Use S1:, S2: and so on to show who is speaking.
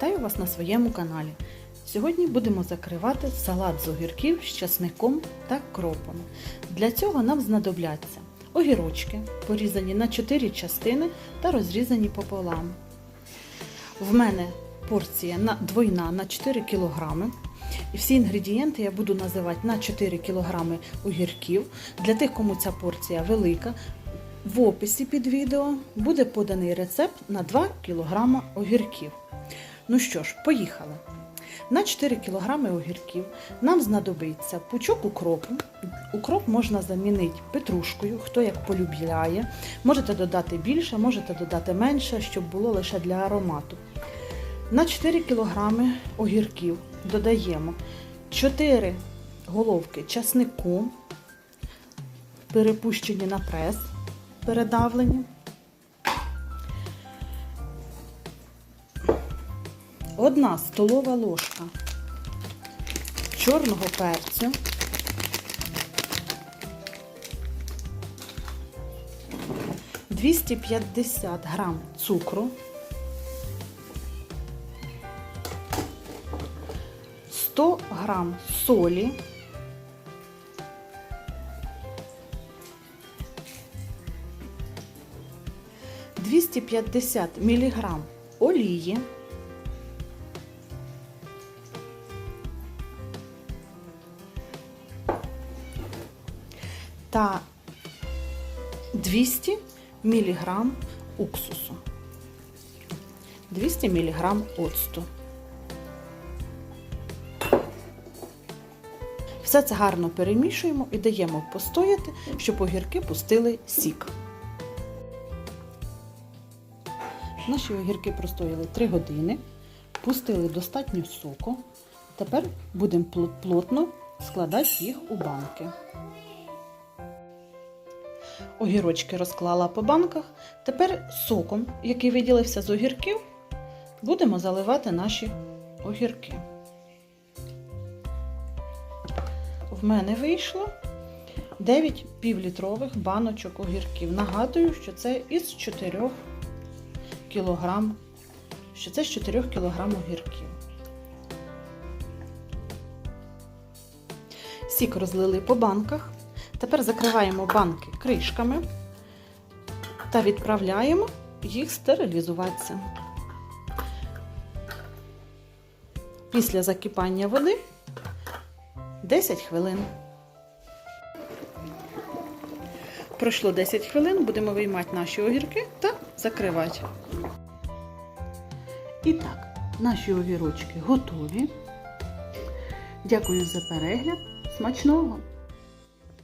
S1: вас на своєму каналі. Сьогодні будемо закривати салат з огірків з часником та кропом. Для цього нам знадобляться огірочки, порізані на 4 частини та розрізані пополам. В мене порція на, двойна на 4 кг. І всі інгредієнти я буду називати на 4 кг огірків. Для тих, кому ця порція велика, в описі під відео буде поданий рецепт на 2 кг огірків. Ну що ж, поїхали. На 4 кг огірків нам знадобиться пучок укропу. Укроп можна замінити петрушкою, хто як полюбляє. Можете додати більше, можете додати менше, щоб було лише для аромату. На 4 кг огірків додаємо 4 головки часнику, перепущені на прес, передавлені. Одна столова ложка чорного перцю. Двісті п'ятдесят грам цукру, 100 грам солі, двісті п'ятдесят міліграм олії. Та 200 мг уксусу, 200 мг оцту. Все це гарно перемішуємо і даємо постояти, щоб огірки пустили сік. Наші огірки простояли 3 години, пустили достатньо соку. Тепер будемо плотно складати їх у банки. Огірочки розклала по банках. Тепер соком, який виділився з огірків, будемо заливати наші огірки. В мене вийшло 9 півлітрових баночок огірків. Нагадую, що це із 4 кг, що це з 4 кг огірків. Сік розлили по банках. Тепер закриваємо банки кришками та відправляємо їх стерилізуватися. Після закипання води 10 хвилин. Пройшло 10 хвилин, будемо виймати наші огірки та закривати. І так, наші огірочки готові. Дякую за перегляд. Смачного!